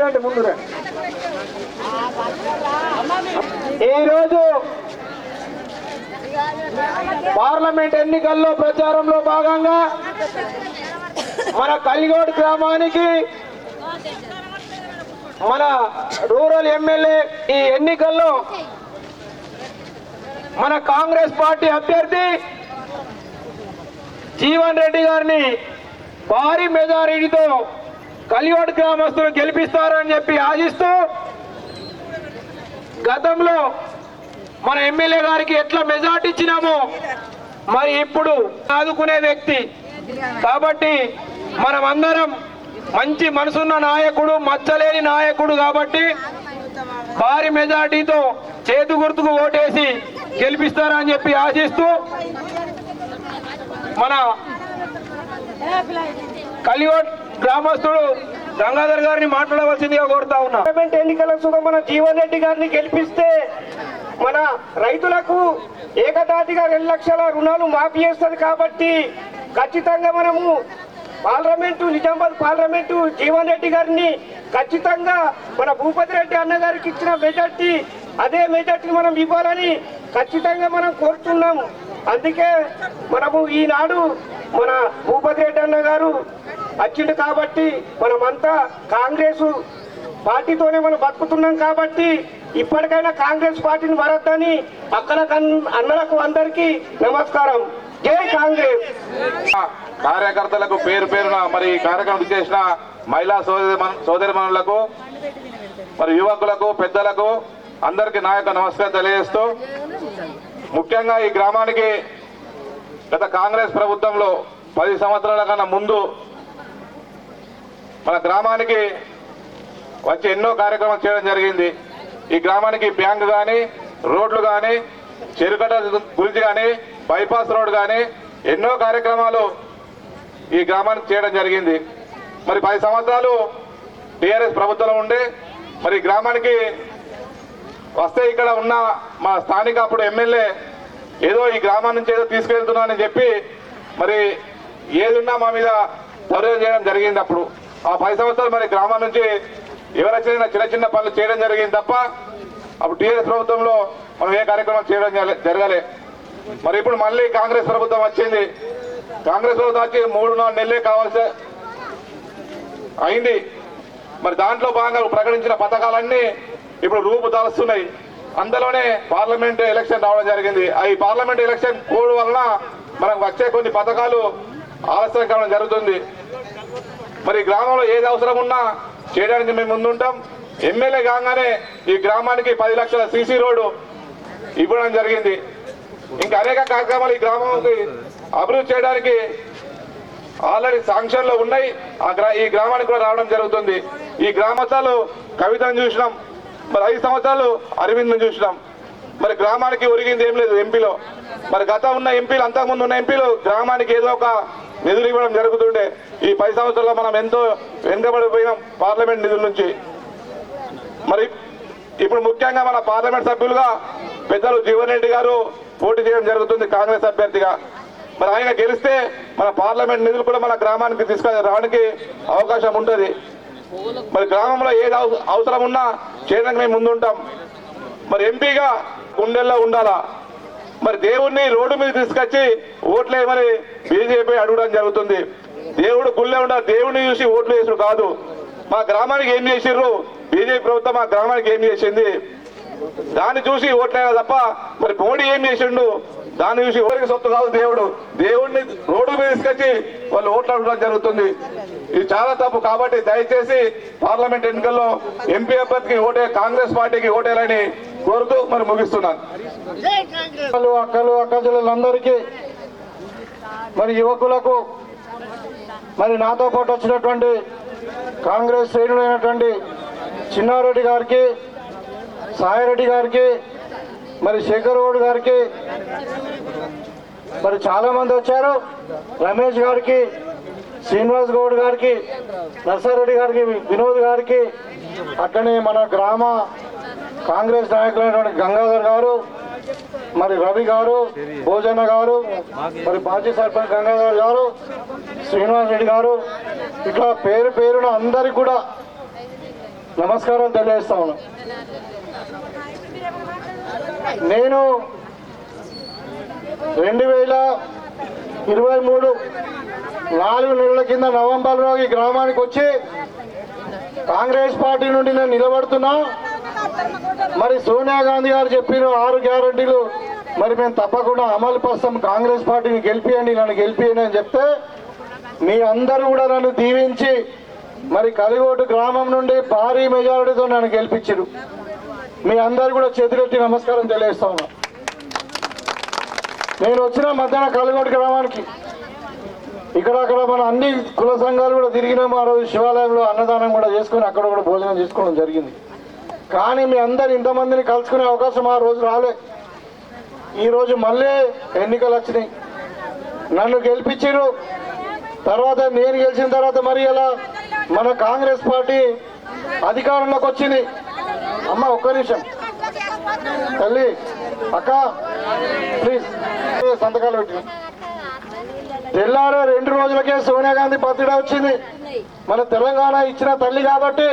రండి ముందు రండి. ఈరోజు పార్లమెంట్ ఎన్నికల్లో ప్రచారంలో భాగంగా మన కలిగోడు గ్రామానికి మన రూరల్ ఎమ్మెల్యే ఈ ఎన్నికల్లో మన కాంగ్రెస్ పార్టీ అభ్యర్థి జీవన్ రెడ్డి గారిని భారీ మెజారిటీతో కలివాడు గ్రామస్తులు గెలిపిస్తారని చెప్పి ఆశిస్తూ గతంలో మన ఎమ్మెల్యే గారికి ఎట్లా మెజార్టీ ఇచ్చినామో మరి ఇప్పుడు ఆదుకునే వ్యక్తి. కాబట్టి మనమందరం మంచి మనసున్న నాయకుడు మచ్చలేని నాయకుడు కాబట్టి భారీ మెజార్టీతో చేతు గుర్తుకు ఓటేసి గెలిపిస్తారని చెప్పి ఆశిస్తూ మన కలివట్ గ్రామస్తుడు గంగాధర్ గారిని మాట్లాడవలసిందిగా కోరుతా ఉన్నా. పార్లమెంట్ ఎన్నికల సుగం మన జీవన్ రెడ్డి గారిని గెలిపిస్తే మన రైతులకు ఏకదాటిగా రెండు లక్షల రుణాలు మాఫీ చేస్తుంది కాబట్టి ఖచ్చితంగా మనము పార్లమెంటు నిజామాబాద్ పార్లమెంటు జీవన్ రెడ్డి గారిని ఖచ్చితంగా మన భూపతి రెడ్డి అన్న గారికి ఇచ్చిన మెజార్టీ అదే మెజార్టీ మనం ఇవ్వాలని ఖచ్చితంగా మనం కోరుతున్నాం అందుకే మనము ఈనాడు మన భూపతి రెడ్డి అన్న గారు వచ్చిండు కాబట్టి మనమంతా కాంగ్రెస్ పార్టీతోనే మనం బతుకుతున్నాం కాబట్టి ఇప్పటికైనా కాంగ్రెస్ పార్టీని వరద్దని అక్కడ అన్నలకు అందరికీ నమస్కారం. జై కాంగ్రెస్! కార్యకర్తలకు పేరు పేరున మరి కార్యక్రమం చేసిన మహిళా సోదరి సోదరిమణులకు మరి యువకులకు పెద్దలకు అందరికీ నా యొక్క నమస్కారం తెలియజేస్తూ ముఖ్యంగా ఈ గ్రామానికి గత కాంగ్రెస్ ప్రభుత్వంలో పది సంవత్సరాల కన్నా ముందు మన గ్రామానికి వచ్చి ఎన్నో కార్యక్రమాలు చేయడం జరిగింది. ఈ గ్రామానికి బ్యాంకు కానీ రోడ్లు కానీ చెరుకట గురించి కానీ బైపాస్ రోడ్ కానీ ఎన్నో కార్యక్రమాలు ఈ గ్రామానికి చేయడం జరిగింది. మరి పది సంవత్సరాలు టీఆర్ఎస్ ప్రభుత్వం ఉండే మరి గ్రామానికి వస్తే ఇక్కడ ఉన్న మా స్థానిక అప్పుడు ఎమ్మెల్యే ఏదో ఈ గ్రామం నుంచి ఏదో తీసుకెళ్తున్నానని చెప్పి మరి ఏదున్నా మా మీద దౌర్యం చేయడం జరిగింది అప్పుడు. ఆ పది సంవత్సరాలు మరి గ్రామం నుంచి ఎవరైనా చిన్న చిన్న పనులు చేయడం జరిగింది తప్ప అప్పుడు టీఆర్ఎస్ ప్రభుత్వంలో మనం ఏ కార్యక్రమం చేయడం జరగలే- మరి ఇప్పుడు మళ్ళీ కాంగ్రెస్ ప్రభుత్వం వచ్చింది. కాంగ్రెస్ ప్రభుత్వం వచ్చి మూడు నాలుగు నెలలే కావాల్సి అయింది. మరి దాంట్లో భాగంగా ప్రకటించిన పథకాలన్నీ ఇప్పుడు రూపు దాలుస్తున్నాయి అందులోనే పార్లమెంట్ ఎలక్షన్ రావడం జరిగింది. ఈ పార్లమెంట్ ఎలక్షన్ కోడ్ వలన మనకు వచ్చే కొన్ని పథకాలు ఆలస్యం కావడం జరుగుతుంది. మరి గ్రామంలో ఏది అవసరం ఉన్నా చేయడానికి మేము ముందుంటాం. ఎమ్మెల్యే కాగానే ఈ గ్రామానికి పది లక్షల సీసీ రోడ్డు ఇవ్వడం జరిగింది. ఇంకా అనేక కార్యక్రమాలు ఈ గ్రామానికి అభివృద్ధి చేయడానికి ఆల్రెడీ శాంక్షన్లు ఉన్నాయి. ఆ గ్రా ఈ గ్రామానికి కూడా రావడం జరుగుతుంది. ఈ గ్రామస్థాలు కవితను చూసినాం. మరి ఐదు సంవత్సరాలు అరవింద్ను చూసినాం. మరి గ్రామానికి ఒరిగింది ఏం లేదు ఎంపీలో. మరి గత ఉన్న ఎంపీలు అంతకుముందు ఉన్న ఎంపీలు గ్రామానికి ఏదో ఒక నిధులు ఇవ్వడం జరుగుతుండే. ఈ పది సంవత్సరాల్లో మనం ఎంతో వెనుకబడిపోయినాం పార్లమెంట్ నిధుల నుంచి. మరి ఇప్పుడు ముఖ్యంగా మన పార్లమెంట్ సభ్యులుగా పెద్దలు జీవన్ రెడ్డి గారు పోటీ చేయడం జరుగుతుంది కాంగ్రెస్ అభ్యర్థిగా. మరి ఆయన గెలిస్తే మన పార్లమెంట్ నిధులు కూడా మన గ్రామానికి తీసుకొని రావడానికి అవకాశం ఉంటుంది. మరి గ్రామంలో ఏది అవసరం ఉన్నా చేయడానికి మేము ముందుంటాం. మరి ఎంపీగా గుండెల్లో ఉండాలా? మరి దేవుణ్ణి రోడ్డు మీద తీసుకొచ్చి ఓట్లేమని బీజేపీ అడగడం జరుగుతుంది. దేవుడు గుళ్ళే ఉండ దేవుడిని చూసి ఓట్లు వేసుడు కాదు. మా గ్రామానికి ఏం చేసిర్రు? బీజేపీ ప్రభుత్వం మా గ్రామానికి ఏం చేసింది? దాన్ని చూసి ఓట్లేదా తప్ప మరి మోడీ ఏం చేసిండు? దాన్ని చూసి ఎవరికి సొత్తు కాదు దేవుడు. దేవుడిని రోడ్డు మీద తీసుకొచ్చి వాళ్ళు ఓట్లు అడగడం జరుగుతుంది. ఇది చాలా తప్పు కాబట్టి దయచేసి పార్లమెంట్ ఎన్నికల్లో ఎంపీ అభ్యర్థికి ఓటే కాంగ్రెస్ పార్టీకి ఓటేయాలని కోరుతూ మరి ముగిస్తున్నాను. అక్కలు అక్కలు అక్కజలందరికీ మరి యువకులకు మరి నాతో పాటు వచ్చినటువంటి కాంగ్రెస్ శ్రేణులైనటువంటి చిన్నారెడ్డి గారికి సాయిరెడ్డి గారికి మరి శేఖర్ గౌడ్ గారికి మరి చాలామంది వచ్చారు. రమేష్ గారికి శ్రీనివాస్ గౌడ్ గారికి నర్సారెడ్డి గారికి వినోద్ గారికి అట్లనే మన గ్రామ కాంగ్రెస్ నాయకులైనటువంటి గంగాధర్ గారు మరి రవి గారు భోజన గారు మరి మాజీ సర్పంచ్ గంగాధర్ గారు శ్రీనివాస్ రెడ్డి గారు ఇట్లా పేరు పేరున అందరికి కూడా నమస్కారం తెలియజేస్తా నేను రెండు వేల ఇరవై మూడు నాలుగు నెలల కింద నవంబర్లో ఈ గ్రామానికి వచ్చి కాంగ్రెస్ పార్టీ నుండి నేను నిలబడుతున్నా. మరి సోనియా గాంధీ గారు చెప్పిన ఆరు గ్యారంటీలు మరి మేము తప్పకుండా అమలు పరుస్తాం కాంగ్రెస్ పార్టీని గెలిపియండి నన్ను గెలిపియండి అని చెప్తే మీ అందరూ కూడా నన్ను దీవించి మరి కలిగోటు గ్రామం నుండి భారీ మెజారిటీతో నన్ను గెలిపించారు. మీ అందరు కూడా చేతులెట్టి నమస్కారం తెలియజేస్తా ఉన్నా. నేను వచ్చిన మధ్యాహ్నం కలిగోటు గ్రామానికి. ఇక్కడ అక్కడ మన అన్ని కుల సంఘాలు కూడా తిరిగినాము. ఆ రోజు శివాలయంలో అన్నదానం కూడా చేసుకొని అక్కడ కూడా భోజనం చేసుకోవడం జరిగింది. కానీ మీ అందరు ఇంతమందిని కలుసుకునే అవకాశం ఆ రోజు రాలే. ఈరోజు మళ్ళీ ఎన్నికలు వచ్చినాయి. నన్ను గెలిపించారు తర్వాత నేను గెలిచిన తర్వాత మరి ఇలా మన కాంగ్రెస్ పార్టీ అధికారంలోకి వచ్చింది. అమ్మ ఒక్క నిమిషం. తల్లి అక్క ప్లీజ్. సంతకాలు పెట్టిన తెల్లారో రెండు రోజులకే సోనియా గాంధీ పత్రిక వచ్చింది. మన తెలంగాణ ఇచ్చిన తల్లి కాబట్టి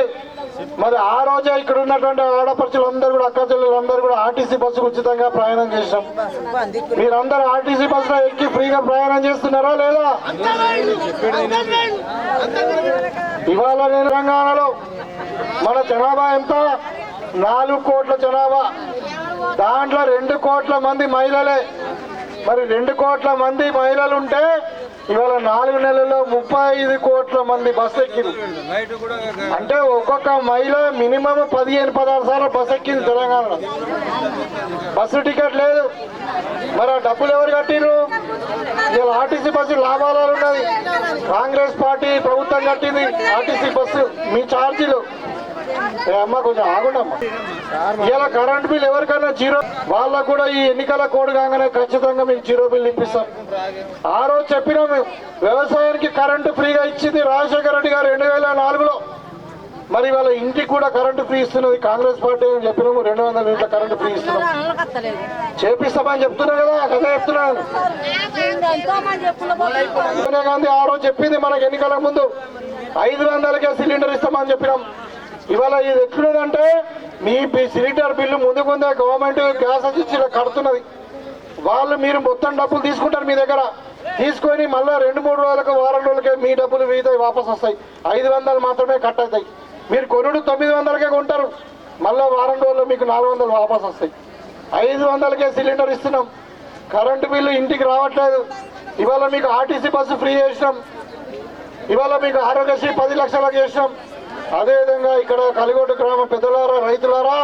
మరి ఆ రోజే ఇక్కడ ఉన్నటువంటి ఆడపడుచులందరూ కూడా అక్క చెల్లెలందరూ కూడా ఆర్టీసీ బస్సు ఉచితంగా ప్రయాణం చేసినాం. మీరందరూ ఆర్టీసీ బస్సులో ఎక్కి ఫ్రీగా ప్రయాణం చేస్తున్నారా లేదా? ఇవాళ నేను తెలంగాణలో మన జనాభా ఎంత? నాలుగు కోట్ల జనాభా. దాంట్లో రెండు కోట్ల మంది మహిళలే. మరి రెండు కోట్ల మంది మహిళలు ఉంటే ఇవాళ నాలుగు నెలల్లో ముప్పై ఐదు కోట్ల మంది బస్సు ఎక్కింది అంటే ఒక్కొక్క మహిళ మినిమం పదిహేను పదహారు సార్లు బస్సు ఎక్కింది తెలంగాణలో. బస్సు టికెట్ లేదు. మరి ఆ డబ్బులు ఎవరు కట్టిరు ఇలా ఆర్టీసీ బస్సు లాభాలు ఉన్నది. కాంగ్రెస్ పార్టీ ప్రభుత్వం కట్టింది ఆర్టీసీ బస్సు మీ ఛార్జీలు. అమ్మ కొంచెం ఆగుండమ్మా. ఇలా కరెంట్ బిల్ ఎవరికైనా జీరో వాళ్ళకు కూడా ఈ ఎన్నికల కోడ్ కాగానే ఖచ్చితంగా మీకు జీరో బిల్ ఇప్పిస్తాం. ఆ రోజు చెప్పినాం వ్యవసాయానికి కరెంటు ఫ్రీగా ఇచ్చింది రాజశేఖర రెడ్డి గారు రెండు వేల నాలుగులో. మరి వాళ్ళ ఇంటికి కూడా కరెంటు ఫ్రీ ఇస్తున్నది కాంగ్రెస్ పార్టీ అని చెప్పినాము రెండు వందల యూనిట్ల కరెంటు ఫ్రీ ఇస్తున్నాం. చేపిస్తామని చెప్తున్నా కదా కదా చెప్తున్నాను సోనియా గాంధీ ఆ రోజు చెప్పింది మనకు ఎన్నికల ముందు. ఐదు వందలకే సిలిండర్ ఇస్తామని చెప్పినాం. ఇవాళ ఇది ఎట్లున్నదంటే మీ బి- సిలిండర్ బిల్లు ముందు ముందే గవర్నమెంట్ గ్యాస్ ఇచ్చి కడుతున్నది. వాళ్ళు మీరు మొత్తం డబ్బులు తీసుకుంటారు మీ దగ్గర. తీసుకొని మళ్ళీ రెండు మూడు రోజులకు వారం రోజులకే మీ డబ్బులు వీతాయి వాపస్ వస్తాయి. ఐదు వందలు మాత్రమే కట్ అవుతాయి. మీరు కొనుడు తొమ్మిది వందలకే కొంటారు. మళ్ళీ వారం రోజుల్లో మీకు నాలుగు వందలు వాపస్ వస్తాయి. ఐదు వందలకే సిలిండర్ ఇస్తున్నాం. కరెంటు బిల్లు ఇంటికి రావట్లేదు. ఇవాళ మీకు ఆర్టీసీ బస్సు ఫ్రీ చేసినాం. ఇవాళ మీకు ఆరోగ్యశ్రీ పది లక్షలకు చేసినాం. అదేవిధంగా ఇక్కడ కలిగొట్టు గ్రామ పెద్దలారా రైతులారా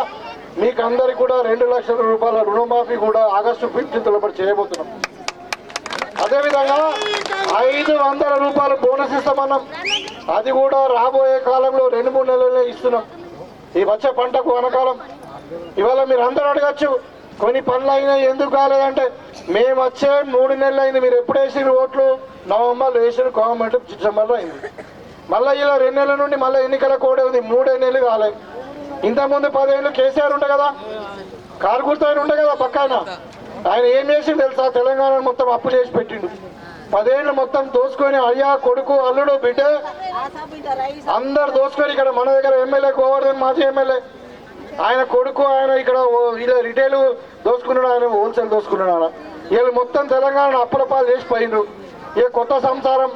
మీకు అందరికి కూడా రెండు లక్షల రూపాయల రుణమాఫీ కూడా ఆగస్టు ఫిఫ్టీన్త్ లోపల చేయబోతున్నాం. అదేవిధంగా ఐదు వందల రూపాయలు బోనస్ ఇస్తామన్నాం. అది కూడా రాబోయే కాలంలో రెండు మూడు నెలలే ఇస్తున్నాం. ఈ వచ్చే పంటకు వనకాలం. ఇవాళ మీరు అందరూ అడగచ్చు కొన్ని పనులు అయినాయి ఎందుకు కాలేదంటే మేము వచ్చే మూడు నెలలు అయింది మీరు ఎప్పుడు వేసిన ఓట్లు? నవంబర్లో వేసిన గవర్నమెంట్ డిసెంబర్లో అయింది. మళ్ళీ ఇలా రెండు నెలల నుండి మళ్ళీ ఎన్నికల కోడే ఉంది. మూడే నెలలు కాలే. ఇంతకుముందు పదేళ్ళు కేసీఆర్ ఉండే కదా? కారుగుర్తు ఆయన ఉండే కదా పక్కన? ఆయన ఏం చేసిండు తెలుసా? తెలంగాణ మొత్తం అప్పు చేసి పెట్టిండు. పదేళ్ళు మొత్తం దోసుకొని అయ్యా కొడుకు అల్లుడు బిడ్డ అందరు దోసుకొని ఇక్కడ మన దగ్గర ఎమ్మెల్యే గోవర్ధన్ మాజీ ఎమ్మెల్యే. ఆయన కొడుకు ఆయన ఇక్కడ ఓ- ఇలా రిటైల్ దోసుకున్నాడు ఆయన హోల్సేల్ దోసుకున్నాడు. ఆయన వీళ్ళు మొత్తం తెలంగాణ అప్పుల పాలు చేసి పోయిండ్రు. ఇక కొత్త సంసారం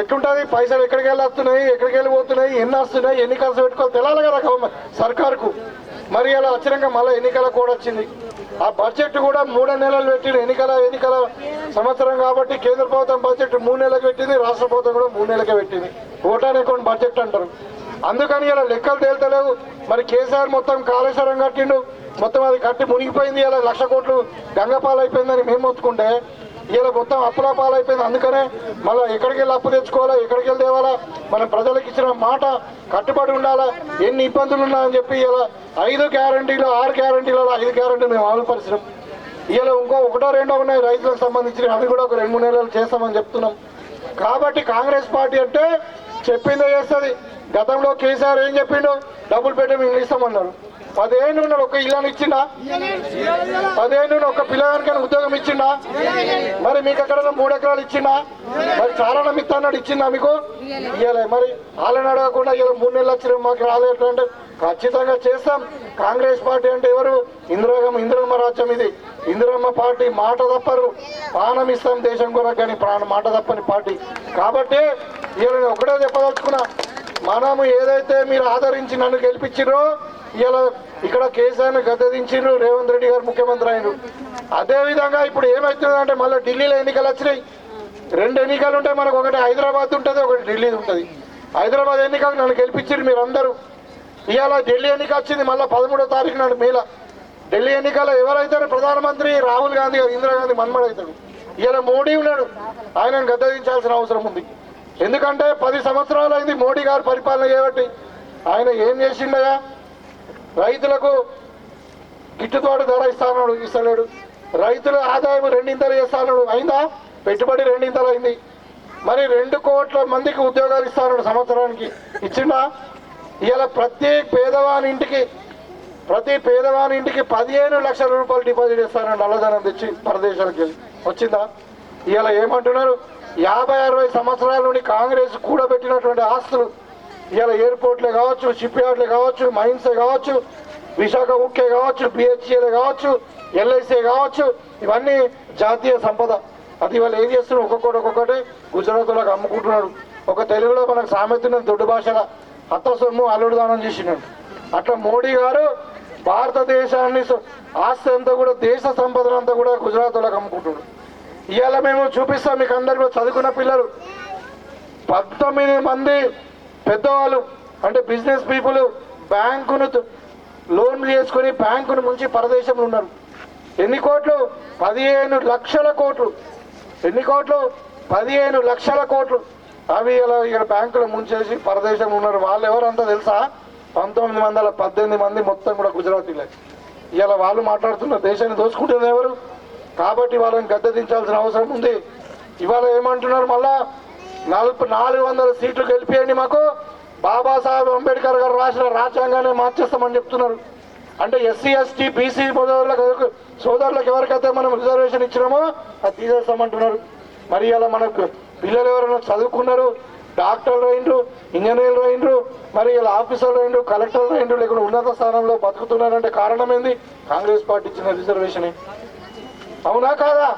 ఎట్లుంటది పైసలు ఎక్కడికి వెళ్ళి వస్తున్నాయి ఎక్కడికి వెళ్ళి పోతున్నాయి ఎన్ని వస్తున్నాయి? ఎన్ని ఖర్చు పెట్టుకోవాలి? తెలాలి కదా గవర్నమెంట్ సర్కార్కు. మరి ఇలా వచ్చినాక మళ్ళీ ఎన్నికల కూడా వచ్చింది. ఆ బడ్జెట్ కూడా మూడు నెలలు పెట్టింది ఎన్నికల ఎన్నికల సంవత్సరం కాబట్టి కేంద్ర ప్రభుత్వం బడ్జెట్ మూడు నెలలకు పెట్టింది. రాష్ట్ర ప్రభుత్వం కూడా మూడు నెలలకే పెట్టింది. ఓటాన్ అకౌంట్ బడ్జెట్ అంటారు. అందుకని ఇలా లెక్కలు తేల్తలేవు. మరి కేసీఆర్ మొత్తం కాళేశ్వరం కట్టిండు. మొత్తం అది కట్టి మునిగిపోయింది. ఇలా లక్ష కోట్లు గంగపాలు అయిపోయిందని మేము మొత్తుకుంటే ఇలా మొత్తం అప్పుల పాలైపోయింది. అందుకనే మళ్ళీ ఎక్కడికి వెళ్ళి అప్పు తెచ్చుకోవాలా ఎక్కడికి వెళ్ళి తేవాలా? మన ప్రజలకు ఇచ్చిన మాట కట్టుబడి ఉండాలా? ఎన్ని ఇబ్బందులు ఉన్నాయని చెప్పి ఇలా ఐదు గ్యారంటీలు ఆరు గ్యారంటీలలో ఐదు గ్యారంటీలు మేము అమలు పరిశ్రమ ఇలా ఇంకో ఒకటో రెండో ఉన్నాయి రైతులకు సంబంధించి అవి కూడా ఒక రెండు మూడు నెలలు చేస్తామని చెప్తున్నాం. కాబట్టి కాంగ్రెస్ పార్టీ అంటే చెప్పిందే చేస్తుంది. గతంలో కేసీఆర్ ఏం చెప్పిండో? డబ్బులు పెట్టి మేము ఇస్తామన్నారు. పదిహేను ఒక ఇల్లు ఇచ్చిండా? పదిహేను ఒక పిల్లగానికైనా ఉద్యోగం ఇచ్చిండా? మరి మీకు ఎక్కడైనా మూడు ఎకరాలు ఇచ్చిండా? మరి చాలా మిత్త అన్నాడు ఇచ్చిందా మీకు? ఇయ్యలే మరి వాళ్ళని అడగకుండా ఇలా మూడు నెలలు వచ్చిన మాకు రాలేదు అంటే ఖచ్చితంగా చేస్తాం. కాంగ్రెస్ పార్టీ అంటే ఎవరు? ఇందిరాగమ్మ ఇందిరమ్మ రాజ్యం ఇది. ఇందిరమ్మ పార్టీ మాట తప్పరు. ప్రాణం ఇస్తాం దేశం కూడా కానీ ప్రాణం మాట తప్పని పార్టీ. కాబట్టి ఇలా నేను ఒకటే చెప్పదలుచుకున్నా. మనము ఏదైతే మీరు ఆదరించి నన్ను గెలిపించిరో ఇలా ఇక్కడ కేసీఆర్ని గద్దెదించిండ్రు రేవంత్ రెడ్డి గారు ముఖ్యమంత్రి అయినరు. అదేవిధంగా ఇప్పుడు ఏమవుతుందంటే మళ్ళీ ఢిల్లీలో ఎన్నికలు వచ్చినాయి. రెండు ఎన్నికలు ఉంటాయి మనకు ఒకటి హైదరాబాద్ ఉంటుంది ఒకటి ఢిల్లీ ఉంటుంది. హైదరాబాద్ ఎన్నికలు నన్ను గెలిపించారు మీరు అందరూ ఇవాళ ఢిల్లీ ఎన్నిక వచ్చింది మళ్ళీ పదమూడో తారీఖు నాడు మేల ఢిల్లీ ఎన్నికల్లో ఎవరైతే ప్రధానమంత్రి రాహుల్ గాంధీ గారు ఇందిరాగాంధీ మన్మడవుతాడు ఇవాళ మోడీ ఉన్నాడు ఆయనను గద్దెదించాల్సిన అవసరం ఉంది. ఎందుకంటే పది సంవత్సరాలు అయింది మోడీ గారు పరిపాలన చేయబట్టి ఆయన ఏం చేసిండయా రైతులకు గిట్టుబాటు ధర ఇస్తాడు ఇస్తలేడు. రైతుల ఆదాయం రెండింతలు చేస్తాడు అయిందా? పెట్టుబడి రెండింతలు అయింది. మరి రెండు కోట్ల మందికి ఉద్యోగాలు ఇస్తాడు సంవత్సరానికి. ఇచ్చిండా? ఇలా ప్రతి పేదవాని ఇంటికి ప్రతి పేదవాని ఇంటికి పదిహేను లక్షల రూపాయలు డిపాజిట్ ఇస్తానండి నల్లధనం తెచ్చి పరదేశాలకు వెళ్ళి. వచ్చిందా? ఇలా ఏమంటున్నారు? యాభై అరవై సంవత్సరాల నుండి కాంగ్రెస్ కూడబెట్టినటువంటి ఆస్తులు ఇలా ఎయిర్పోర్ట్లే కావచ్చు షిప్ యార్డ్లే కావచ్చు మైన్సే కావచ్చు విశాఖ ఉక్కే కావచ్చు బిహెచ్ఏలే కావచ్చు ఎల్ఐసీ కావచ్చు ఇవన్నీ జాతీయ సంపద. అది వాళ్ళు ఏం చేస్తున్నారు ఒక్కొక్కటి ఒక్కొక్కటి గుజరాత్లోకి అమ్ముకుంటున్నాడు. ఒక తెలుగులో మనకు సామెతున్న దొడ్డు భాషల అత్త సొమ్ము అల్లుడు దానం చేసినాడు అట్లా మోడీ గారు భారతదేశాన్ని ఆస్తి అంతా కూడా దేశ సంపదనంతా కూడా గుజరాత్లోకి అమ్ముకుంటున్నాడు. ఇవాళ మేము చూపిస్తాం మీకు అందరికీ చదువుకున్న పిల్లలు. పంతొమ్మిది మంది పెద్దవాళ్ళు అంటే బిజినెస్ పీపుల్ బ్యాంకును లోన్లు చేసుకుని బ్యాంకును ముంచి పరదేశంలో ఉన్నారు. ఎన్ని కోట్లు? పదిహేను లక్షల కోట్లు. ఎన్ని కోట్లు? పదిహేను లక్షల కోట్లు. అవి ఇలా ఇక్కడ బ్యాంకులో ముంచేసి పరదేశంలో ఉన్నారు. వాళ్ళు ఎవరంతా తెలుసా? పంతొమ్మిది వందల పద్దెనిమిది మంది మొత్తం కూడా గుజరాతీలే. ఇలా వాళ్ళు మాట్లాడుతున్న దేశాన్ని దోచుకుంటుంది ఎవరు? కాబట్టి వాళ్ళని గద్దెదించాల్సిన అవసరం ఉంది. ఇవాళ ఏమంటున్నారు మళ్ళా? నలభై నాలుగు వందల సీట్లు గెలిపియండి మాకు. బాబాసాహెబ్ అంబేద్కర్ గారు రాసిన రాజ్యాంగాన్ని మార్చేస్తామని చెప్తున్నారు. అంటే ఎస్సీ ఎస్టీ బీసీ సోదరులకు సోదరులకు ఎవరికైతే మనం రిజర్వేషన్ ఇచ్చినామో అది తీసేస్తామంటున్నారు. మరి ఇలా మనకు పిల్లలు ఎవరైనా చదువుకున్నారు డాక్టర్లు అయిండ్రు ఇంజనీర్లు అయిండ్రు మరి ఇలా ఆఫీసర్లు అయిండ్రు కలెక్టర్లు అయిండ్రు లేకుండా ఉన్నత స్థానంలో బతుకుతున్నారంటే కారణం ఏంది? కాంగ్రెస్ పార్టీ ఇచ్చిన రిజర్వేషన్. అవునా కాదా?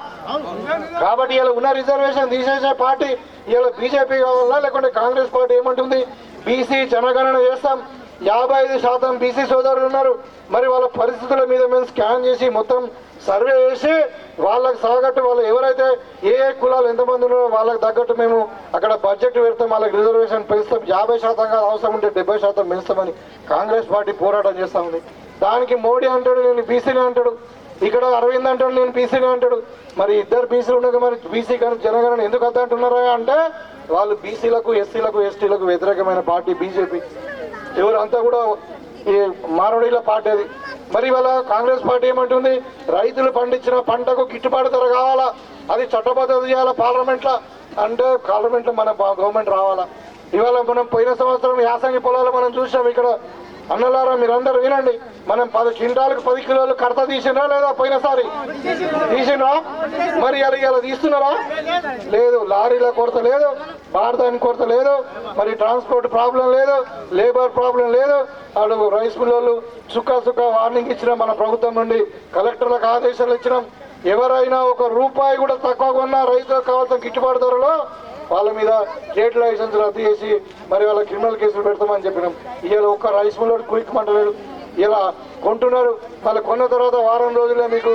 కాబట్టి ఇలా ఉన్న రిజర్వేషన్ తీసేసే పార్టీ ఇలా బీజేపీ కావాలా లేకుంటే కాంగ్రెస్ పార్టీ ఏమంటుంది? బీసీ జనగణన చేస్తాం. యాభై ఐదు శాతం బీసీ సోదరులు ఉన్నారు. మరి వాళ్ళ పరిస్థితుల మీద మేము స్కాన్ చేసి మొత్తం సర్వే చేసి వాళ్ళకి సాగట్టు వాళ్ళు ఎవరైతే ఏ ఏ కులాలు ఎంతమంది ఉన్నారో వాళ్ళకి తగ్గట్టు మేము అక్కడ బడ్జెట్ పెడతాం. వాళ్ళకి రిజర్వేషన్ పెంచుతాం. యాభై శాతం కాదు అవసరం ఉంటే డెబ్బై శాతం పెంచుతామని కాంగ్రెస్ పార్టీ పోరాటం చేస్తా ఉంది. దానికి మోడీ అంటాడు నేను బీసీని అంటాడు. ఇక్కడ అరవింద్ అంటాడు నేను బీసీని అంటాడు. మరి ఇద్దరు బీసీలు ఉండగా మరి బీసీ కానీ జనగణన ఎందుకు వద్ద అంటున్నారా అంటే వాళ్ళు బీసీలకు ఎస్సీలకు ఎస్టీలకు వ్యతిరేకమైన పార్టీ బీజేపీ ఎవరంతా కూడా ఈ మారవడీల పార్టీ అది. మరి ఇవాళ కాంగ్రెస్ పార్టీ ఏమంటుంది? రైతులు పండించిన పంటకు గిట్టుబాటు ధర కావాలా? అది చట్టబద్ధత చేయాలా పార్లమెంట్లో? అంటే పార్లమెంట్లో మన గవర్నమెంట్ రావాలా? ఇవాళ మనం పోయిన సంవత్సరం యాసంగి పొలాలు మనం చూసాం ఇక్కడ. అన్నలారా మీరందరూ వినండి. మనం పది క్వింటాలకు పది కిలోలు కడత తీసినా లేదా పోయినసారి? తీసినా మరి అలా ఇలా తీస్తున్నారా? లేదు లారీల కొరత లేదు భారతానికి కొరత లేదు మరి ట్రాన్స్పోర్ట్ ప్రాబ్లం లేదు లేబర్ ప్రాబ్లం లేదు. వాళ్ళు రైస్ మిల్లు సుక్క సుక్క వార్నింగ్ ఇచ్చినాం మన ప్రభుత్వం నుండి కలెక్టర్లకు ఆదేశాలు ఇచ్చినాం. ఎవరైనా ఒక రూపాయి కూడా తక్కువ కొన్నా రైతులకు కావాల్సిన గిట్టుబాటు ధరలో వాళ్ళ మీద ట్రేడ్ లైసెన్స్ రద్దు చేసి మరి వాళ్ళ క్రిమినల్ కేసులు పెడతామని చెప్పినాం. ఇవాళ ఒక్క రైస్ మిల్లు క్విక్ మంటలేడు ఇలా కొంటున్నారు. మళ్ళీ కొన్న తర్వాత వారం రోజుల్లో మీకు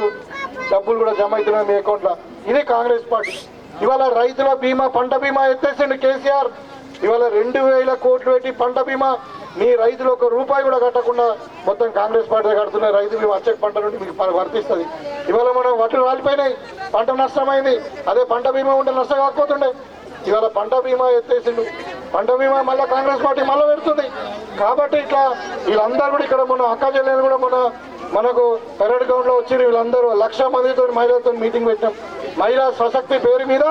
డబ్బులు కూడా జమ అవుతున్నాయి మీ అకౌంట్లో ఇది కాంగ్రెస్ పార్టీ. ఇవాళ రైతుల బీమా పంట బీమా ఎత్తేసిండు కేసీఆర్. ఇవాళ రెండు వేల కోట్లు పెట్టి పంట బీమా. మీ రైతులు ఒక రూపాయి కూడా కట్టకుండా మొత్తం కాంగ్రెస్ పార్టీ కడుతున్న రైతు మేము వచ్చే పంట నుండి మీకు వర్తిస్తుంది. ఇవాళ మనం వడ్లు రాలిపోయినాయి. పంట నష్టమైంది. అదే పంట బీమా ఉంటే నష్టం కాకపోతుండే. ఇవాళ పంట బీమా ఎత్తేసిండు. పంట బీమా మళ్ళీ కాంగ్రెస్ పార్టీ మళ్ళీ పెడుతుంది. కాబట్టి ఇట్లా వీళ్ళందరూ కూడా ఇక్కడ మొన్న అక్క చెల్లెలు కూడా మన మనకు పెరడ్ గ్రౌండ్లో వచ్చి వీళ్ళందరూ. లక్ష మందితో మహిళలతో మీటింగ్ పెట్టాం మహిళా సశక్తి పేరు మీద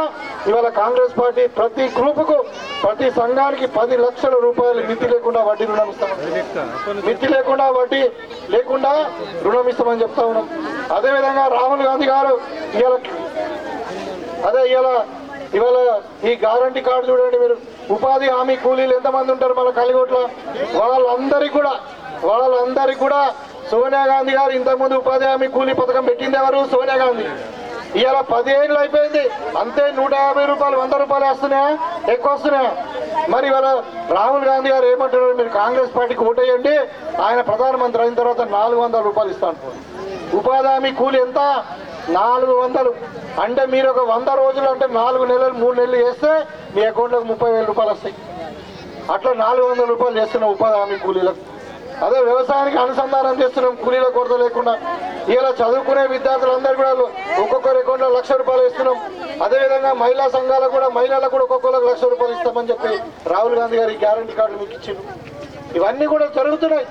ఇవాళ కాంగ్రెస్ పార్టీ ప్రతి గ్రూపుకు ప్రతి సంఘానికి పది లక్షల రూపాయలు మితి లేకుండా వడ్డీ రుణం ఇస్తాం. మితి లేకుండా వడ్డీ లేకుండా రుణం ఇస్తామని చెప్తా ఉన్నాం. అదేవిధంగా రాహుల్ గాంధీ గారు ఇవాళ అదే ఇవాళ ఇవాళ ఈ గ్యారంటీ కార్డు చూడండి మీరు. ఉపాధి హామీ కూలీలు ఎంతమంది ఉంటారు మన కలిగోట్ల? వాళ్ళందరికీ కూడా వాళ్ళందరికీ కూడా సోనియా గాంధీ గారు ఇంతకుముందు ఉపాధి హామీ కూలీ పథకం పెట్టింది ఎవరు? సోనియా గాంధీ. ఇవాళ పదిహేనులు అయిపోయింది. అంతే నూట యాభై రూపాయలు వంద రూపాయలు వస్తున్నాయా? ఎక్కువ వస్తున్నాయా? మరి ఇవాళ రాహుల్ గాంధీ గారు ఏమంటున్నారు? మీరు కాంగ్రెస్ పార్టీకి ఓటేయండి ఆయన ప్రధానమంత్రి అయిన తర్వాత నాలుగు వందల రూపాయలు ఇస్తాను. ఉపాధి హామీ కూలి ఎంత? నాలుగు వందలు. అంటే మీరు ఒక వంద రోజులు అంటే నాలుగు నెలలు మూడు నెలలు వేస్తే మీ అకౌంట్లోకి ముప్పై వేల రూపాయలు వస్తాయి. అట్లా నాలుగు వందల రూపాయలు చేస్తున్నాం ఉపాధి హామీ కూలీలకు. అదే వ్యవసాయానికి అనుసంధానం చేస్తున్నాం కూలీల కొరత లేకుండా ఇలా చదువుకునే విద్యార్థులందరూ కూడా ఒక్కొక్కరి అకౌంట్లో లక్ష రూపాయలు ఇస్తున్నాం. అదేవిధంగా మహిళా సంఘాలకు కూడా మహిళలకు కూడా ఒక్కొక్కరికి లక్ష రూపాయలు ఇస్తామని చెప్పి రాహుల్ గాంధీ గారి గ్యారంటీ కార్డు మీకు ఇచ్చిండు ఇవన్నీ కూడా జరుగుతున్నాయి.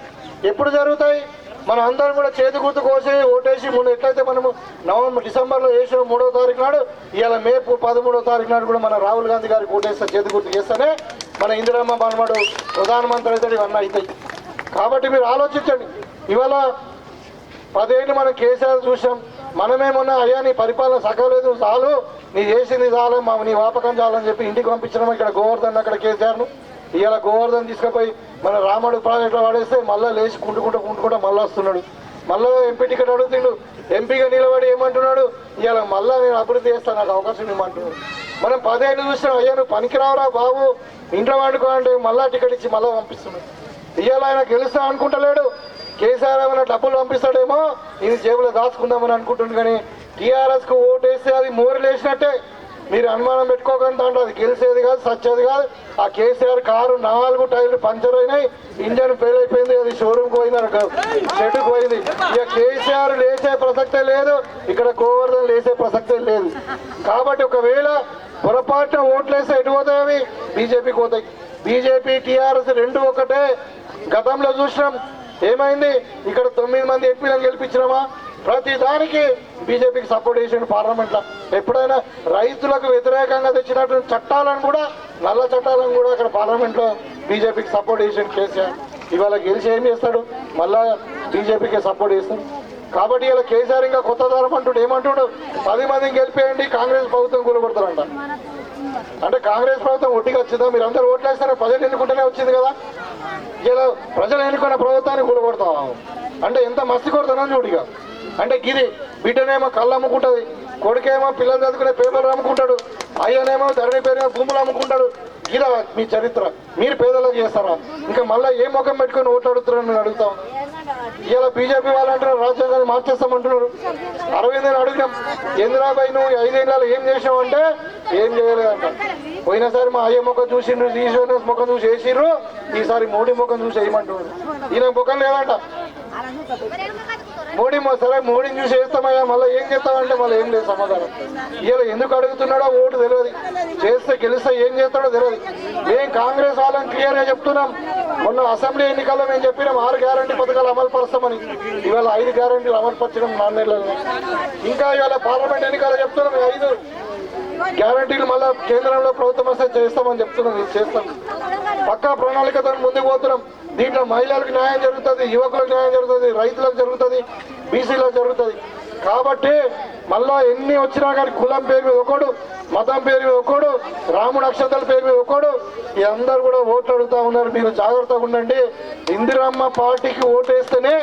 ఎప్పుడు జరుగుతాయి? మనం అందరం కూడా చేతి గుర్తు కోసి ఓటేసి మొన్న ఎట్లయితే మనము నవంబర్ డిసెంబర్లో వేసిన మూడో తారీఖు నాడు ఇవాళ మే పదమూడో తారీఖు నాడు కూడా మన రాహుల్ గాంధీ గారికి ఓటేస్తే చేతి గుర్తు చేస్తేనే మన ఇందిరమ్మ బాలమాడు ప్రధానమంత్రి అయితే ఇవన్నీ అవుతాయి. కాబట్టి మీరు ఆలోచించండి. ఇవాళ పదేళ్ళు మనం కేసీఆర్ చూసాం. మనమేమన్నా అయ్యా నీ పరిపాలన సగలేదు చాలు. నీ చేసింది చాలు మా నీ వాపకం చాలని చెప్పి ఇంటికి పంపించడం ఇక్కడ గోవర్ధన్ అక్కడ కేసీఆర్ను. ఇవాళ గోవర్ధన్ తీసుకుపోయి మన రాముడు ప్రాజెక్టులో వాడేస్తే మళ్ళీ లేచి కుంటుకుంటూ కుంటుకుంటూ మళ్ళీ వస్తున్నాడు. మళ్ళీ ఎంపీ టికెట్ అడుగుతుండు. ఎంపీగా నిలబడి ఏమంటున్నాడు? ఇవాళ మళ్ళీ నేను అభివృద్ధి చేస్తాను నాకు అవకాశం ఇవ్వమంటున్నాడు మనం పదేళ్ళు చూసినాం అయ్యా నువ్వు పనికిరావురా బాబు. ఇంట్లో వండుకో అంటే మళ్ళా టికెట్ ఇచ్చి మళ్ళీ పంపిస్తున్నాడు. ఇవాళ ఆయన గెలుస్తా అనుకుంటలేడు. కేసీఆర్ ఏమైనా డబ్బులు పంపిస్తాడేమో? ఇది జేబులో దాచుకుందామని అనుకుంటుంది కానీ టీఆర్ఎస్కు ఓటు ఓటేస్తే అది మోరలేసినట్టే మీరు అనుమానం పెట్టుకోకండి దాంట్లో అది గెలిచేది కాదు సచ్చేది కాదు. ఆ కేసీఆర్ కారు నాలుగు టైర్లు పంచర్ అయినాయి. ఇంజన్ ఫెయిల్ అయిపోయింది. అది షోరూమ్ పోయింది అక్కడ షెడ్కి పోయింది. ఇక కేసీఆర్ లేచే ప్రసక్తే లేదు. ఇక్కడ గోవర్ధన్ లేచే ప్రసక్తే లేదు. కాబట్టి ఒకవేళ పొరపాటున ఓట్లేస్తే ఎటు పోతాయి అవి? బీజేపీకి పోతాయి. బీజేపీ టీఆర్ఎస్ రెండు ఒకటే. గతంలో చూసినాం. ఏమైంది? ఇక్కడ తొమ్మిది మంది ఎంపీలను గెలిపించినామా? ప్రతి దానికి బీజేపీకి సపోర్ట్ చేసిండు పార్లమెంట్లో. ఎప్పుడైనా రైతులకు వ్యతిరేకంగా తెచ్చినటువంటి చట్టాలను కూడా నల్ల చట్టాలను కూడా అక్కడ పార్లమెంట్లో బీజేపీకి సపోర్ట్ చేసిండు కేసీఆర్. ఇవాళ గెలిచి ఏం చేస్తాడు? మళ్ళా బీజేపీకి సపోర్ట్ చేస్తాడు. కాబట్టి ఇలా కేసీఆర్ ఇంకా కొత్త తరం అంటుడు. ఏమంటుడు? పది మందిని గెలిపేయండి కాంగ్రెస్ ప్రభుత్వం కూలబడతారంట అంటే కాంగ్రెస్ ప్రభుత్వం ఒట్టిగా వచ్చిందా మీరు అందరూ ఓట్లేస్తారు? ప్రజలు ఎన్నుకుంటేనే వచ్చింది కదా. ఇలా ప్రజలు ఎన్నుకున్న ప్రభుత్వాన్ని కూలగొడతాం అంటే ఎంత మస్తి కొడతానో చూడిగా అంటే గిది బిడ్డనేమో కళ్ళు అమ్ముకుంటుంది కొడుకేమో పిల్లలు చదువుకునే పేపర్లు అమ్ముకుంటాడు అయ్యనేమో ధరణి పేరు భూములు అమ్ముకుంటాడు. ఇలా మీ చరిత్ర. మీరు పేదలకు చేస్తారా? ఇంకా మళ్ళీ ఏ ముఖం పెట్టుకొని ఓట్లు నేను అడుగుతాం ఇలా బీజేపీ వాళ్ళు అంటున్నారు రాజ్యాంగాన్ని మార్చేస్తామంటున్నారు. అరవింద్ నేను అడిగినాం ఇందిరాబాయి నువ్వు ఈ ఏం చేసావు అంటే ఏం చేయలేదంట. పోయినసారి మా అయ్య ముఖం చూసిండ్రు ఈశ్వర ముఖం చూసి వేసిర్రు ఈసారి మోడీ ముఖం చూసి వేయమంటున్నారు. ఈయన ముఖం లేదంట. మోడీ మొ- సరే మోడీని చూసి వేస్తామయ్యా మళ్ళీ ఏం చేస్తామంటే మళ్ళీ ఏం లేదు సమాధానం. ఇలా ఎందుకు అడుగుతున్నాడో ఓటు తెలియదు. చేస్తే గెలిస్తే ఏం చేస్తాడో తెలియదు. మేము కాంగ్రెస్ వాళ్ళని క్లియర్గా చెప్తున్నాం. మొన్న అసెంబ్లీ ఎన్నికల్లో మేము చెప్పినాం ఆరు గ్యారంటీ పథకాలు అమలు పరుస్తామని. ఇవాళ ఐదు గ్యారంటీలు అమలు పరచడం ఇంకా ఇవాళ పార్లమెంట్ ఎన్నికల్లో చెప్తున్నాం ఐదు గ్యారంటీలు మళ్ళా కేంద్రంలో ప్రభుత్వం వస్తే చేస్తామని చెప్తున్నాం చేస్తాం పక్కా ప్రణాళికతో ముందుకు పోతున్నాం. దీంట్లో మహిళలకు న్యాయం జరుగుతుంది యువకులకు న్యాయం జరుగుతుంది రైతులకు జరుగుతుంది బీసీలకు జరుగుతుంది. కాబట్టి మళ్ళా ఎన్ని వచ్చినా కానీ కులం పేరు మీద ఒకడు మతం పేరు మీద ఒకడు రాముడు అక్షతల పేరు మీద ఒకడు ఈ అందరు కూడా ఓట్లు అడుగుతా ఉన్నారు. మీరు జాగ్రత్తగా ఉండండి. ఇందిరమ్మ పార్టీకి ఓటేస్తేనే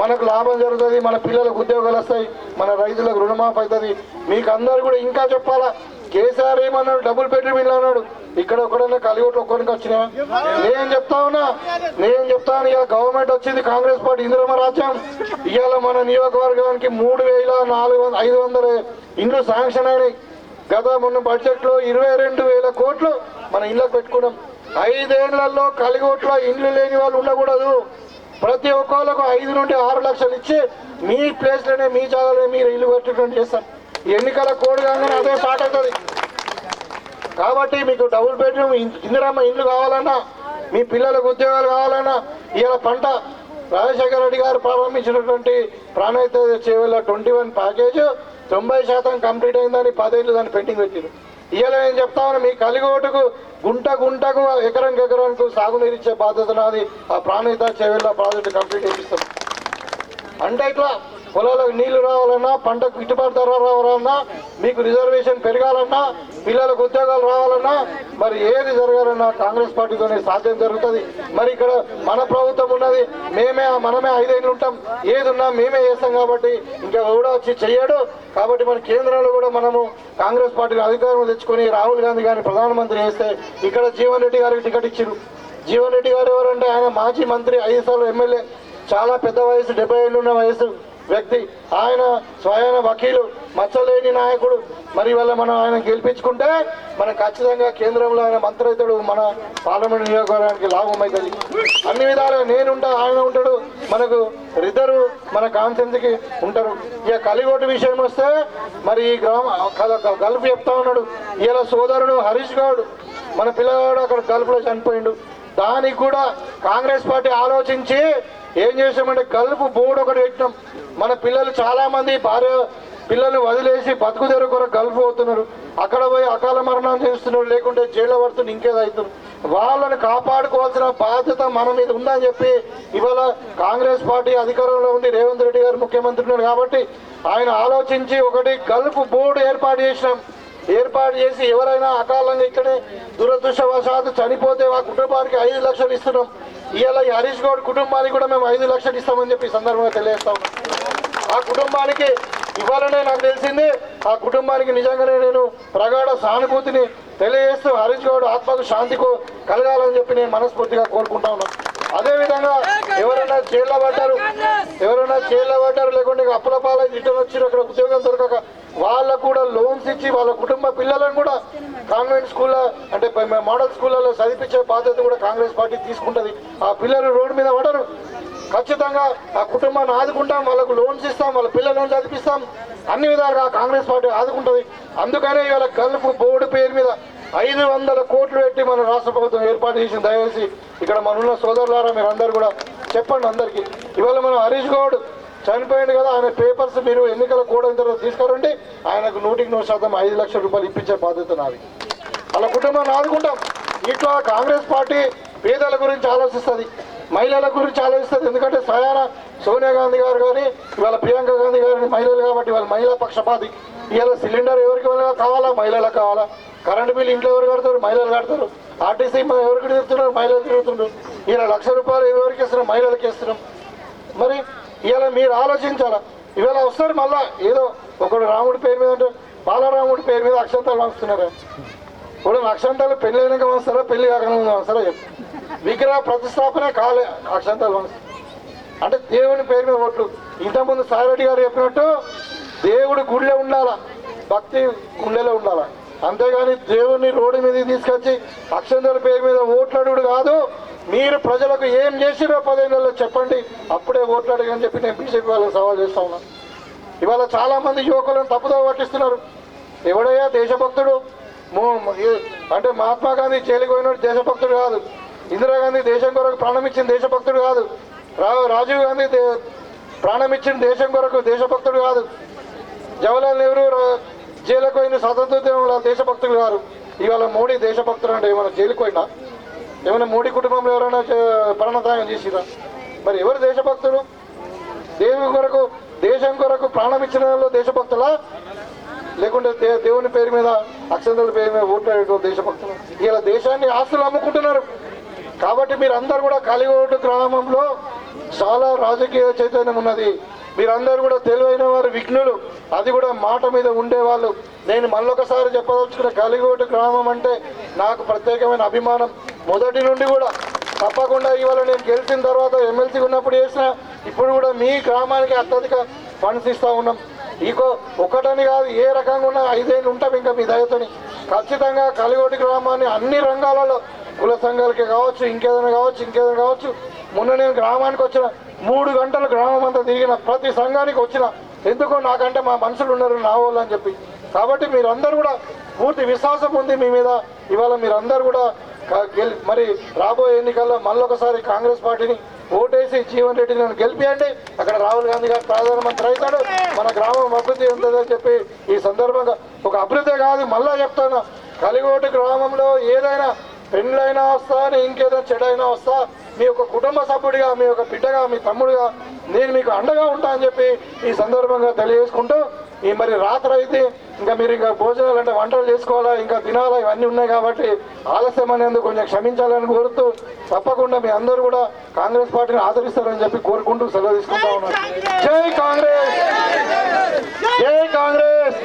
మనకు లాభం జరుగుతుంది మన పిల్లలకు ఉద్యోగాలు వస్తాయి మన రైతులకు రుణమాఫ్ అవుతుంది. మీకు అందరు కూడా ఇంకా చెప్పాలా? కేసీఆర్ ఏమన్నాడు? డబుల్ బెడ్రూమ్ ఇల్లు అన్నాడు ఇక్కడ ఒకడన్నా కలిగొట్టు ఒక్కరికి వచ్చినా? నేను చెప్తా ఉన్నా నేను చెప్తాను ఇవాళ గవర్నమెంట్ వచ్చింది కాంగ్రెస్ పార్టీ ఇందిరమ్మ రాజ్యం. ఇవాళ మన నియోజకవర్గానికి మూడు వేల నాలుగు వందల ఐదు వందల ఇండ్లు శాంక్షన్ అయినాయి. గత మొన్న బడ్జెట్లో ఇరవై రెండు వేల కోట్లు మన ఇళ్ళకు పెట్టుకున్నాం. ఐదేళ్ళలో కలిగోట్లో ఇండ్లు లేని వాళ్ళు ఉండకూడదు. ప్రతి ఒక్కళ్ళకు ఐదు నుండి ఆరు లక్షలు ఇచ్చి మీ ప్లేస్లోనే మీ జాగాలోనే మీరు ఇల్లు కట్టేటువంటి చేస్తాం ఎన్నికల కోడ్ కాగానే అదే స్టార్ట్ అవుతుంది. కాబట్టి మీకు డబుల్ బెడ్రూమ్ ఇందిరమ్మ ఇల్లు కావాలన్నా మీ పిల్లలకు ఉద్యోగాలు కావాలన్నా ఇలా పంట రాజశేఖర రెడ్డి గారు ప్రారంభించినటువంటి Pranahita Chevella twenty one package తొంభై శాతం కంప్లీట్ అయిందని పదేళ్ళు దాన్ని పెండింగ్ పెట్టారు. ఇవాళ నేను చెప్తా ఉన్నా మీ కలిగోటుకు గుంట గుంటకు ఎకరం ఎకరానికి సాగునీరు ఇచ్చే బాధ్యత నాది. ఆ ప్రాణహిత చేవెళ్ళ ప్రాజెక్టు కంప్లీట్ చేపిస్తాం. అంటే ఇట్లా పొలాలకు నీళ్ళు రావాలన్నా పంటకు గిట్టుబాటు ధర రావాలన్నా మీకు రిజర్వేషన్ పెరగాలన్నా పిల్లలకు ఉద్యోగాలు రావాలన్నా మరి ఏది జరగాలన్నా కాంగ్రెస్ పార్టీతోనే సాధ్యం జరుగుతుంది. మరి ఇక్కడ మన ప్రభుత్వం ఉన్నది మేమే మనమే ఐదేళ్ళు ఉంటాం. ఏది ఉన్నా మేమే చేస్తాం కాబట్టి ఇంకా కూడా వచ్చి చెయ్యడు. కాబట్టి మన కేంద్రంలో కూడా మనము కాంగ్రెస్ పార్టీని అధికారం తెచ్చుకొని రాహుల్ గాంధీ గారిని ప్రధానమంత్రి చేస్తే ఇక్కడ జీవన్ రెడ్డి గారికి టికెట్ ఇచ్చారు జీవన్ రెడ్డి గారు ఎవరంటే ఆయన మాజీ మంత్రి ఐదు సార్లు ఎమ్మెల్యే చాలా పెద్ద వయసు డెబ్బై ఏళ్ళు ఉన్న వయసు. వ్యక్తి. ఆయన స్వయాన వకీలు మచ్చలేని నాయకుడు. మరి వల్ల మనం ఆయన గెలిపించుకుంటే మనం ఖచ్చితంగా కేంద్రంలో ఆయన మంత్రి అవుతాడు మన పార్లమెంట్ నియోజకవర్గానికి లాభం అవుతుంది. అన్ని విధాలుగా నేనుంటా ఆయన ఉంటాడు. మనకు ఇద్దరు మన కాన్సెన్స్కి ఉంటారు. ఇక కలిగోటు విషయం వస్తే మరి ఈ గ్రామ గల్ఫ్ చెప్తా ఉన్నాడు. ఇలా సోదరుడు హరీష్ గౌడ్ మన పిల్లగాడు అక్కడ గల్ఫ్లో చనిపోయిండు. దానికి కూడా కాంగ్రెస్ పార్టీ ఆలోచించి ఏం చేసామంటే గల్ఫ్ బోర్డు ఒకటి పెట్టినాం. మన పిల్లలు చాలా మంది భార్య పిల్లలు వదిలేసి బతుకు తెరు కొరకు గల్ఫ్ అవుతున్నారు అక్కడ పోయి అకాల మరణం చేస్తున్నారు. లేకుంటే జైల్లో పడుతున్న ఇంకేదవుతున్నారు వాళ్ళని కాపాడుకోవాల్సిన బాధ్యత మన మీద ఉందని చెప్పి ఇవాళ కాంగ్రెస్ పార్టీ అధికారంలో ఉండి రేవంత్ రెడ్డి గారు ముఖ్యమంత్రి ఉన్నారు కాబట్టి ఆయన ఆలోచించి ఒకటి గల్ఫ్ బోర్డు ఏర్పాటు చేసినాం. ఏర్పాటు చేసి ఎవరైనా అకాలంగా ఇక్కడే దురదృష్టవశాత్తు చనిపోతే ఆ కుటుంబానికి ఐదు లక్షలు ఇస్తున్నాం. ఇవాళ ఈ హరీష్ గౌడ్ కుటుంబానికి కూడా మేము ఐదు లక్షలు ఇస్తామని చెప్పి సందర్భంగా తెలియజేస్తాం ఆ కుటుంబానికి ఇవ్వాలనే నాకు తెలిసింది. ఆ కుటుంబానికి నిజంగానే నేను ప్రగాఢ సానుభూతిని తెలియజేస్తూ హరీష్ గౌడ్ ఆత్మకు శాంతికు కలగాలని చెప్పి నేను మనస్ఫూర్తిగా కోరుకుంటా ఉన్నాను. అదేవిధంగా ఎవరైనా చేళ్ళ పడ్డారు ఎవరైనా చేళ్ళ పడ్డారు లేకుంటే అప్పుల పాలై రిటర్న్ వచ్చి అక్కడ ఉద్యోగం దొరకక వాళ్ళకు కూడా లోన్స్ ఇచ్చి వాళ్ళ కుటుంబ పిల్లలను కూడా కాన్వెంట్ స్కూల్లో అంటే మోడల్ స్కూళ్ళలో చదివించే బాధ్యత కూడా కాంగ్రెస్ పార్టీ తీసుకుంటుంది. ఆ పిల్లలు రోడ్డు మీద పడరు. ఖచ్చితంగా ఆ కుటుంబాన్ని ఆదుకుంటాం వాళ్ళకు లోన్స్ ఇస్తాం వాళ్ళ పిల్లలను చదివిస్తాం. అన్ని విధాలుగా కాంగ్రెస్ పార్టీ ఆదుకుంటుంది. అందుకనే ఇవాళ గల్ఫ్ బోర్డు పేరు మీద ఐదు వందల కోట్లు పెట్టి మన రాష్ట్ర ప్రభుత్వం ఏర్పాటు చేసిన దయచేసి ఇక్కడ మనున్న సోదరులారా మీరు అందరు కూడా చెప్పండి అందరికీ. ఇవాళ మనం హరీష్ గౌడ్ చనిపోయింది కదా ఆయన పేపర్స్ మీరు ఎన్నికల కూడా తర్వాత తీసుకురండి. ఆయనకు నూటికి నూరు శాతం ఐదు లక్షల రూపాయలు ఇప్పించే బాధ్యత నాది. వాళ్ళ కుటుంబాన్ని ఆదుకుంటాం. ఇట్లా కాంగ్రెస్ పార్టీ పేదల గురించి ఆలోచిస్తుంది మహిళల గురించి ఆలోచిస్తుంది. ఎందుకంటే స్వయాన సోనియా గాంధీ గారు కానీ ఇవాళ ప్రియాంక గాంధీ గారిని మహిళలు కాబట్టి వాళ్ళ మహిళా పక్షపాతి. ఇవాళ సిలిండర్ ఎవరికి కావాలా? మహిళలకు కావాలా? కరెంట్ బిల్ ఇంట్లో ఎవరు కడతారు? మహిళలు కడతారు. ఆర్టీసీ ఎవరికి తిరుగుతున్నారు? మహిళలు తిరుగుతున్నారు. ఇలా లక్ష రూపాయలు ఎవరికి ఇస్తున్నాం? మహిళలకు ఇస్తున్నాం. మరి ఇవాళ మీరు ఆలోచించాలా? ఇవాళ వస్తారు మళ్ళా ఏదో ఒకడు రాముడి పేరు మీద ఉంటారు బాలరాముడి పేరు మీద అక్షంతాలు వంచుతున్నారు ఇప్పుడు అక్షంతాలు పెళ్ళి అయినాక వంస్తారా పెళ్ళి కాకుండా వంస్తారా చెప్పు. విగ్రహ ప్రతిష్టాపన కాలే అక్షంతాలు వంస్తారు అంటే దేవుని పేరు మీద ఓట్లు. ఇంతకుముందు సాయిరెడ్డి గారు చెప్పినట్టు దేవుడు గుడిలో ఉండాలా? భక్తి గుండెలో ఉండాలా? అంతేగాని దేవుని రోడ్డు మీద తీసుకొచ్చి అక్షంతాల పేరు మీద ఓట్లాడు కాదు మీరు ప్రజలకు ఏం చేసిరో పదేళ్ళలో చెప్పండి. అప్పుడే ఓట్లాడని చెప్పి నేను బీజేపీ వాళ్ళకి సవాల్ చేస్తా ఉన్నాను ఇవాళ చాలామంది యువకులను తప్పుదో పట్టిస్తున్నారు. ఎవడయ్యా దేశభక్తుడు? అంటే మహాత్మా గాంధీ జైలుకి పోయినాడు దేశభక్తుడు కాదు. ఇందిరాగాంధీ దేశం కొరకు ప్రాణం ఇచ్చిన దేశభక్తుడు కాదు. రాజీవ్ గాంధీ దే- ప్రాణం ఇచ్చిన దేశం కొరకు దేశభక్తుడు కాదు. జవహర్లాల్ నెహ్రూ రా- జైలుకు పోయిన స్వతంత్ర దేశభక్తులు కాదు. ఇవాళ మోడీ దేశభక్తుడు అంటే ఏమైనా జైలుకు పోయినా ఏమైనా మోడీ కుటుంబంలో ఎవరైనా ప్రాణత్యాగం చేసిరా? మరి ఎవరు దేశభక్తులు? దేవుని కొరకు దేశం కొరకు ప్రాణం ఇచ్చిన వాళ్ళు దేశభక్తులా? లేకుంటే దే- దేవుని పేరు మీద అక్షంతల పేరు మీద ఓట్లాడే దేశభక్తులు? ఇలా దేశాన్ని ఆస్తులు అమ్ముకుంటున్నారు. కాబట్టి మీరు అందరు కూడా కలిగోటు గ్రామంలో చాలా రాజకీయ చైతన్యం ఉన్నది. మీరందరూ కూడా తెలివైన వారు విఘ్నులు. అది కూడా మాట మీద ఉండేవాళ్ళు. నేను మళ్ళొకసారి చెప్పదలుచుకున్న కలిగోటు గ్రామం అంటే నాకు ప్రత్యేకమైన అభిమానం. మొదటి నుండి కూడా తప్పకుండా ఇవాళ నేను గెలిచిన తర్వాత ఎమ్మెల్సీ ఉన్నప్పుడు చేసిన ఇప్పుడు కూడా మీ గ్రామానికి అత్యధిక ఫండ్స్ ఇస్తూ ఉన్నాం. ఇంకో ఒకటని కాదు ఏ రకంగా ఉన్నా ఐదేళ్ళు ఉంటాం ఇంకా మీ దయతోని. ఖచ్చితంగా కలిగోటి గ్రామాన్ని అన్ని రంగాలలో కుల సంఘాలకి కావచ్చు ఇంకేదైనా కావచ్చు ఇంకేదైనా కావచ్చు. మొన్న నేను గ్రామానికి వచ్చిన మూడు గంటలు గ్రామం అంతా తిరిగిన ప్రతి సంఘానికి వచ్చిన ఎందుకో నాకంటే మా మనుషులు ఉన్నారు నా వాళ్ళు అని చెప్పి. కాబట్టి మీరందరూ కూడా పూర్తి విశ్వాసం ఉంది మీ మీద. ఇవాళ మీరందరూ కూడా మరి రాబోయే ఎన్నికల్లో మళ్ళొకసారి కాంగ్రెస్ పార్టీని ఓటేసి జీవన్ రెడ్డిని నన్ను గెలిపియండి. అక్కడ రాహుల్ గాంధీ గారు ప్రధానమంత్రి అవుతాడు. మన గ్రామం అభివృద్ధి ఉంటుందని చెప్పి ఈ సందర్భంగా ఒక అభివృద్ధి కాదు మళ్ళా చెప్తాను. కలిగోటి గ్రామంలో ఏదైనా పెళ్ళైనా వస్తా ఇంకేదో చెడైనా వస్తా మీ యొక్క కుటుంబ సభ్యుడిగా మీ యొక్క బిడ్డగా మీ తమ్ముడిగా నేను మీకు అండగా ఉంటా అని చెప్పి ఈ సందర్భంగా తెలియజేసుకుంటూ ఈ మరి రాత్రి అయితే ఇంకా మీరు ఇంకా భోజనాలు అంటే వంటలు చేసుకోవాలా ఇంకా తినాలా ఇవన్నీ ఉన్నాయి కాబట్టి ఆలస్యం అనేందుకు కొంచెం క్షమించాలని కోరుతూ తప్పకుండా మీ అందరూ కూడా కాంగ్రెస్ పార్టీని ఆదరిస్తారని చెప్పి కోరుకుంటూ సెలవు తీసుకుంటా ఉన్నారు జై కాంగ్రెస్! జై కాంగ్రెస్!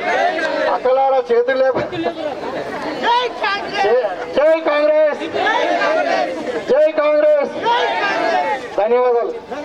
అక్కలారా చేతులు లేకపోతే జై కాంగ్రెస్! జై కాంగ్రెస్! ధన్యవాదాలు.